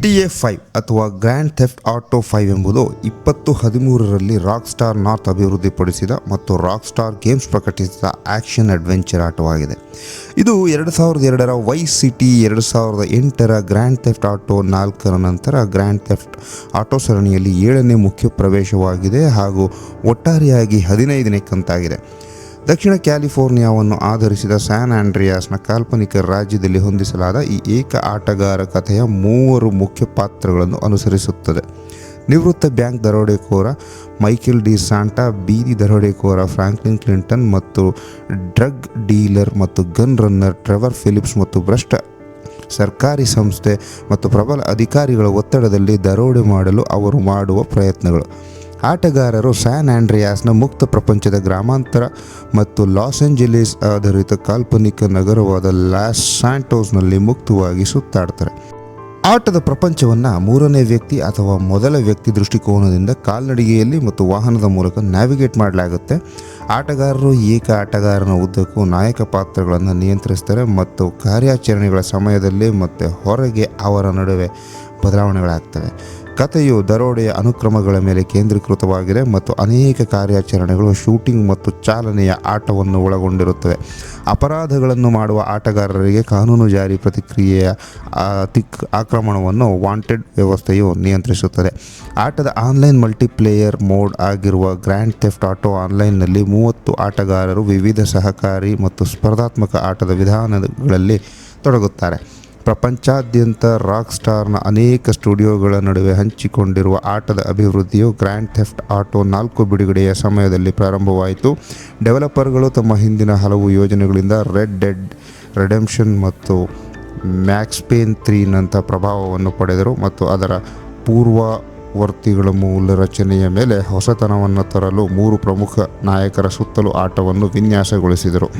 T A five ಅಥವಾ grand theft auto five ಎಂಬುದು ಇಪ್ಪತ್ತು ಹದಿಮೂರರಲ್ಲಿ ರಾಕ್ ಸ್ಟಾರ್ ನಾರ್ತ್ ಅಭಿವೃದ್ಧಿಪಡಿಸಿದ ಮತ್ತು ರಾಕ್ ಸ್ಟಾರ್ ಗೇಮ್ಸ್ ಪ್ರಕಟಿಸಿದ ಆಕ್ಷನ್ ಅಡ್ವೆಂಚರ್ ಆಟವಾಗಿದೆ. ಇದು ಎರಡು ಸಾವಿರದ ಎರಡರ ವೈ ಸಿಟಿ ಎರಡು ಸಾವಿರದ ಎಂಟರ ಗ್ರ್ಯಾಂಡ್ ಥೆಫ್ಟ್ ಆಟೋ, ನಾಲ್ಕರ ನಂತರ ಗ್ರ್ಯಾಂಡ್ ಥೆಫ್ಟ್ ಆಟೋ ಸರಣಿಯಲ್ಲಿ ಏಳನೇ ಮುಖ್ಯ ಪ್ರವೇಶವಾಗಿದೆ ಹಾಗೂ ಒಟ್ಟಾರೆಯಾಗಿ ಹದಿನೈದನೇ ಕಂತಾಗಿದೆ. ದಕ್ಷಿಣ ಕ್ಯಾಲಿಫೋರ್ನಿಯಾವನ್ನು ಆಧರಿಸಿದ ಸ್ಯಾನ್ ಆಂಡ್ರಿಯಾಸ್ನ ಕಾಲ್ಪನಿಕ ರಾಜ್ಯದಲ್ಲಿ ಹೊಂದಿಸಲಾದ ಈ ಏಕ ಆಟಗಾರ ಕಥೆಯ ಮೂವರು ಮುಖ್ಯ ಪಾತ್ರಗಳನ್ನು ಅನುಸರಿಸುತ್ತದೆ. ನಿವೃತ್ತ ಬ್ಯಾಂಕ್ ದರೋಡೆಕೋರ ಮೈಕೆಲ್ ಡಿ ಸಾಂಟಾ, ಬೀದಿ ದರೋಡೆಕೋರ ಫ್ರಾಂಕ್ಲಿನ್ ಕ್ಲಿಂಟನ್ ಮತ್ತು ಡ್ರಗ್ ಡೀಲರ್ ಮತ್ತು ಗನ್ ರನ್ನರ್ ಟ್ರೆವರ್ ಫಿಲಿಪ್ಸ್ ಮತ್ತು ಭ್ರಷ್ಟ ಸರ್ಕಾರಿ ಸಂಸ್ಥೆ ಮತ್ತು ಪ್ರಬಲ ಅಧಿಕಾರಿಗಳ ಒತ್ತಡದಲ್ಲಿ ದರೋಡೆ ಮಾಡಲು ಅವರು ಮಾಡುವ ಪ್ರಯತ್ನಗಳು. ಆಟಗಾರರು ಸ್ಯಾನ್ ಆಂಡ್ರಿಯಾಸ್ನ ಮುಕ್ತ ಪ್ರಪಂಚದ ಗ್ರಾಮಾಂತರ ಮತ್ತು ಲಾಸ್ ಏಂಜಲೀಸ್ ಆಧಾರಿತ ಕಾಲ್ಪನಿಕ ನಗರವಾದ ಲಾಸ್ ಸ್ಯಾಂಟೋಸ್ನಲ್ಲಿ ಮುಕ್ತವಾಗಿ ಸುತ್ತಾಡ್ತಾರೆ. ಆಟದ ಪ್ರಪಂಚವನ್ನು ಮೂರನೇ ವ್ಯಕ್ತಿ ಅಥವಾ ಮೊದಲ ವ್ಯಕ್ತಿ ದೃಷ್ಟಿಕೋನದಿಂದ ಕಾಲ್ನಡಿಗೆಯಲ್ಲಿ ಮತ್ತು ವಾಹನದ ಮೂಲಕ ನ್ಯಾವಿಗೇಟ್ ಮಾಡಲಾಗುತ್ತೆ. ಆಟಗಾರರು ಏಕ ಆಟಗಾರನ ಉದ್ದಕ್ಕೂ ನಾಯಕ ಪಾತ್ರಗಳನ್ನು ನಿಯಂತ್ರಿಸ್ತಾರೆ ಮತ್ತು ಕಾರ್ಯಾಚರಣೆಗಳ ಸಮಯದಲ್ಲಿ ಮತ್ತು ಹೊರಗೆ ಅವರ ನಡುವೆ ಬದಲಾವಣೆಗಳಾಗ್ತವೆ. ಕಥೆಯು ದರೋಡೆಯ ಅನುಕ್ರಮಗಳ ಮೇಲೆ ಕೇಂದ್ರೀಕೃತವಾಗಿದೆ ಮತ್ತು ಅನೇಕ ಕಾರ್ಯಾಚರಣೆಗಳು, ಶೂಟಿಂಗ್ ಮತ್ತು ಚಾಲನೆಯ ಆಟವನ್ನು ಒಳಗೊಂಡಿರುತ್ತವೆ. ಅಪರಾಧಗಳನ್ನು ಮಾಡುವ ಆಟಗಾರರಿಗೆ ಕಾನೂನು ಜಾರಿ ಪ್ರತಿಕ್ರಿಯೆಯ ತಿಕ್, ಆಕ್ರಮಣವನ್ನು ವಾಂಟೆಡ್ ವ್ಯವಸ್ಥೆಯು ನಿಯಂತ್ರಿಸುತ್ತದೆ. ಆಟದ ಆನ್ಲೈನ್ ಮಲ್ಟಿಪ್ಲೇಯರ್ ಮೋಡ್ ಆಗಿರುವ ಗ್ರ್ಯಾಂಡ್ ಥೆಫ್ಟ್ ಆಟೋ ಆನ್ಲೈನ್ನಲ್ಲಿ ಮೂವತ್ತು ಆಟಗಾರರು ವಿವಿಧ ಸಹಕಾರಿ ಮತ್ತು ಸ್ಪರ್ಧಾತ್ಮಕ ಆಟದ ವಿಧಾನಗಳಲ್ಲಿ ತೊಡಗುತ್ತಾರೆ. ಪ್ರಪಂಚಾದ್ಯಂತ ರಾಕ್ ಸ್ಟಾರ್ನ ಅನೇಕ ಸ್ಟುಡಿಯೋಗಳ ನಡುವೆ ಹಂಚಿಕೊಂಡಿರುವ ಆಟದ ಅಭಿವೃದ್ಧಿಯು ಗ್ರ್ಯಾಂಡ್ ಥೆಫ್ಟ್ ಆಟೋ ನಾಲ್ಕು ಬಿಡುಗಡೆಯ ಸಮಯದಲ್ಲಿ ಪ್ರಾರಂಭವಾಯಿತು. ಡೆವಲಪರ್ಗಳು ತಮ್ಮ ಹಿಂದಿನ ಹಲವು ಯೋಜನೆಗಳಿಂದ ರೆಡ್ ಡೆಡ್ ರೆಡೆಂಪ್ಷನ್ ಮತ್ತು ಮ್ಯಾಕ್ಸ್ ಪೇನ್ ತ್ರೀನಂಥ ಪ್ರಭಾವವನ್ನು ಪಡೆದರು ಮತ್ತು ಅದರ ಪೂರ್ವವರ್ತಿಗಳ ಮೂಲ ರಚನೆಯ ಮೇಲೆ ಹೊಸತನವನ್ನು ತರಲು ಮೂರು ಪ್ರಮುಖ ನಾಯಕರ ಸುತ್ತಲೂ ಆಟವನ್ನು ವಿನ್ಯಾಸಗೊಳಿಸಿದರು.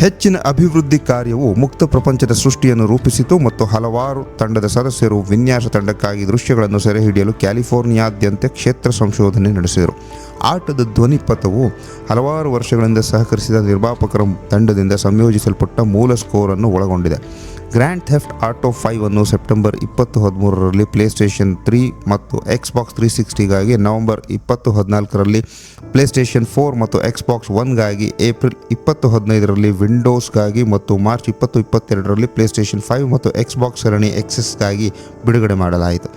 ಹೆಚ್ಚಿನ ಅಭಿವೃದ್ಧಿ ಕಾರ್ಯವು ಮುಕ್ತ ಪ್ರಪಂಚದ ಸೃಷ್ಟಿಯನ್ನು ರೂಪಿಸಿತು ಮತ್ತು ಹಲವಾರು ತಂಡದ ಸದಸ್ಯರು ವಿನ್ಯಾಸ ತಂಡಕ್ಕಾಗಿ ದೃಶ್ಯಗಳನ್ನು ಸೆರೆಹಿಡಿಯಲು ಕ್ಯಾಲಿಫೋರ್ನಿಯಾದ್ಯಂತ ಕ್ಷೇತ್ರ ಸಂಶೋಧನೆ ನಡೆಸಿದರು. ಆಟದ ಧ್ವನಿ ಪಥವು ಹಲವಾರು ವರ್ಷಗಳಿಂದ ಸಹಕರಿಸಿದ ನಿರ್ಮಾಪಕರ ತಂಡದಿಂದ ಸಂಯೋಜಿಸಲ್ಪಟ್ಟ ಮೂಲ ಸ್ಕೋರನ್ನು ಒಳಗೊಂಡಿದೆ. ಗ್ರ್ಯಾಂಡ್ ಥೆಫ್ಟ್ ಆಟೋ ಫೈವ್ ಅನ್ನು ಸೆಪ್ಟೆಂಬರ್ ಇಪ್ಪತ್ತು ಹದಿಮೂರರಲ್ಲಿ ಪ್ಲೇಸ್ಟೇಷನ್ ತ್ರೀ ಮತ್ತು ಎಕ್ಸ್ ಬಾಕ್ಸ್ ತ್ರೀ ಸಿಕ್ಸ್ಟಿಗಾಗಿ ನವೆಂಬರ್ ಇಪ್ಪತ್ತು ಹದಿನಾಲ್ಕರಲ್ಲಿ ಪ್ಲೇಸ್ಟೇಷನ್ ಫೋರ್ ಮತ್ತು ಎಕ್ಸ್ ಬಾಕ್ಸ್ ಒನ್ಗಾಗಿ ಏಪ್ರಿಲ್ ಇಪ್ಪತ್ತು ಹದಿನೈದರಲ್ಲಿ ವಿಂಡೋಸ್ಗಾಗಿ ಮತ್ತು ಮಾರ್ಚ್ ಇಪ್ಪತ್ತು ಇಪ್ಪತ್ತೆರಡರಲ್ಲಿ ಪ್ಲೇಸ್ಟೇಷನ್ ಫೈವ್ ಮತ್ತು ಎಕ್ಸ್ ಬಾಕ್ಸ್ ಸರಣಿ ಎಕ್ಸೆಸ್ಗಾಗಿ ಬಿಡುಗಡೆ ಮಾಡಲಾಯಿತು.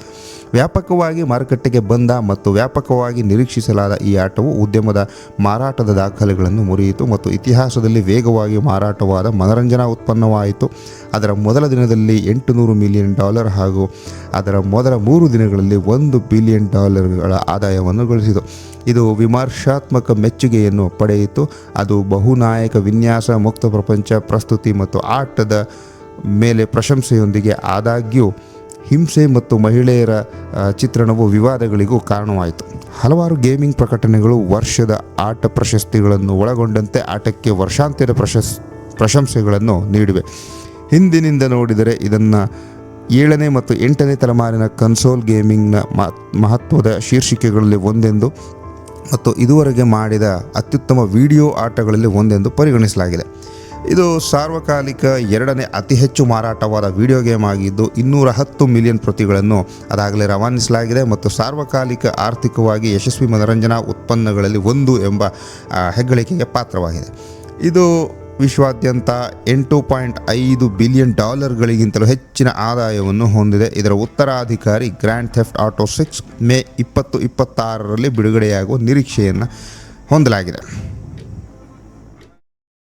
ವ್ಯಾಪಕವಾಗಿ ಮಾರುಕಟ್ಟೆಗೆ ಬಂದ ಮತ್ತು ವ್ಯಾಪಕವಾಗಿ ನಿರೀಕ್ಷಿಸಲಾದ ಈ ಆಟವು ಉದ್ಯಮದ ಮಾರಾಟದ ದಾಖಲೆಗಳನ್ನು ಮುರಿಯಿತು ಮತ್ತು ಇತಿಹಾಸದಲ್ಲಿ ವೇಗವಾಗಿ ಮಾರಾಟವಾದ ಮನರಂಜನಾ ಉತ್ಪನ್ನವಾಯಿತು. ಅದರ ಮೊದಲ ದಿನದಲ್ಲಿ ಎಂಟುನೂರು ಮಿಲಿಯನ್ ಡಾಲರ್ ಹಾಗೂ ಅದರ ಮೊದಲ ಮೂರು ದಿನಗಳಲ್ಲಿ ಒಂದು ಬಿಲಿಯನ್ ಡಾಲರ್ಗಳ ಆದಾಯವನ್ನು ಗಳಿಸಿತು. ಇದು ವಿಮರ್ಶಾತ್ಮಕ ಮೆಚ್ಚುಗೆಯನ್ನು ಪಡೆಯಿತು. ಅದು ಬಹುನಾಯಕ ವಿನ್ಯಾಸ, ಮುಕ್ತ ಪ್ರಪಂಚ, ಪ್ರಸ್ತುತಿ ಮತ್ತು ಆಟದ ಮೇಲೆ ಪ್ರಶಂಸೆಯೊಂದಿಗೆ ಆದಾಗ್ಯೂ ಹಿಂಸೆ ಮತ್ತು ಮಹಿಳೆಯರ ಚಿತ್ರಣವು ವಿವಾದಗಳಿಗೂ ಕಾರಣವಾಯಿತು. ಹಲವಾರು ಗೇಮಿಂಗ್ ಪ್ರಕಟಣೆಗಳು ವರ್ಷದ ಆಟ ಪ್ರಶಸ್ತಿಗಳನ್ನು ಒಳಗೊಂಡಂತೆ ಆಟಕ್ಕೆ ವರ್ಷಾಂತ್ಯದ ಪ್ರಶಸ್, ಪ್ರಶಂಸೆಗಳನ್ನು ನೀಡಿವೆ. ಹಿಂದಿನಿಂದ ನೋಡಿದರೆ ಇದನ್ನು ಏಳನೇ ಮತ್ತು ಎಂಟನೇ ತಲೆಮಾರಿನ ಕನ್ಸೋಲ್ ಗೇಮಿಂಗ್ನ ಮಹತ್ವದ ಶೀರ್ಷಿಕೆಗಳಲ್ಲಿ ಒಂದೆಂದು ಮತ್ತು ಇದುವರೆಗೆ ಮಾಡಿದ ಅತ್ಯುತ್ತಮ ವಿಡಿಯೋ ಆಟಗಳಲ್ಲಿ ಒಂದೆಂದು ಪರಿಗಣಿಸಲಾಗಿದೆ. ಇದು ಸಾರ್ವಕಾಲಿಕ ಎರಡನೇ ಅತಿ ಹೆಚ್ಚು ಮಾರಾಟವಾದ ವಿಡಿಯೋ ಗೇಮ್ ಆಗಿದ್ದು ಇನ್ನೂರ ಹತ್ತು ಮಿಲಿಯನ್ ಪ್ರತಿಗಳನ್ನು ಅದಾಗಲೇ ರವಾನಿಸಲಾಗಿದೆ ಮತ್ತು ಸಾರ್ವಕಾಲಿಕ ಆರ್ಥಿಕವಾಗಿ ಯಶಸ್ವಿ ಮನರಂಜನಾ ಉತ್ಪನ್ನಗಳಲ್ಲಿ ಒಂದು ಎಂಬ ಹೆಗ್ಗಳಿಕೆಗೆ ಪಾತ್ರವಾಗಿದೆ. ಇದು ವಿಶ್ವಾದ್ಯಂತ ಎಂಟು ಪಾಯಿಂಟ್ ಐದು ಬಿಲಿಯನ್ ಡಾಲರ್ಗಳಿಗಿಂತಲೂ ಹೆಚ್ಚಿನ ಆದಾಯವನ್ನು ಹೊಂದಿದೆ. ಇದರ ಉತ್ತರಾಧಿಕಾರಿ Grand Theft Auto six May ಇಪ್ಪತ್ತು ಇಪ್ಪತ್ತಾರರಲ್ಲಿ ಬಿಡುಗಡೆಯಾಗುವ ನಿರೀಕ್ಷೆಯನ್ನು ಹೊಂದಲಾಗಿದೆ.